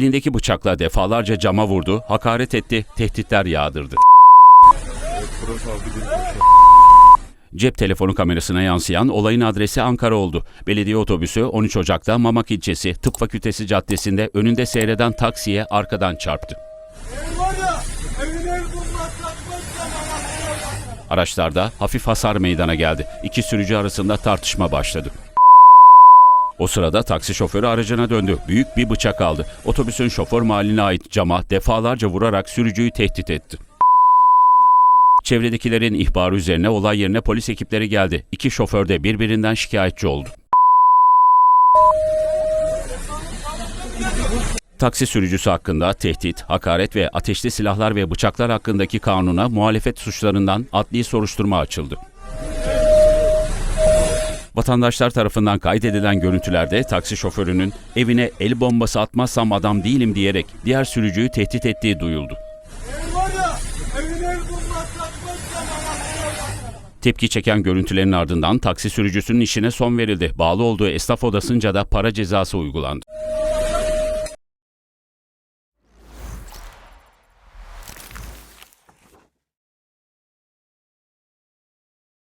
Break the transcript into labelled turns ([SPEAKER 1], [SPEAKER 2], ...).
[SPEAKER 1] Elindeki bıçakla defalarca cama vurdu, hakaret etti, tehditler yağdırdı. Cep telefonu kamerasına yansıyan olayın adresi Ankara oldu. Belediye otobüsü 13 Ocak'ta Mamak ilçesi Tıp Fakültesi Caddesi'nde önünde seyreden taksiye arkadan çarptı. Araçlarda hafif hasar meydana geldi. İki sürücü arasında tartışma başladı. O sırada taksi şoförü aracına döndü. Büyük bir bıçak aldı. Otobüsün şoför mahalline ait cama defalarca vurarak sürücüyü tehdit etti. Çevredekilerin ihbarı üzerine olay yerine polis ekipleri geldi. İki şoför de birbirinden şikayetçi oldu. Taksi sürücüsü hakkında tehdit, hakaret ve ateşli silahlar ve bıçaklar hakkındaki kanuna muhalefet suçlarından adli soruşturma açıldı. Vatandaşlar tarafından kaydedilen görüntülerde taksi şoförünün evine el bombası atmazsam adam değilim diyerek diğer sürücüyü tehdit ettiği duyuldu. Tepki çeken görüntülerin ardından taksi sürücüsünün işine son verildi. Bağlı olduğu esnaf odasınca da para cezası uygulandı.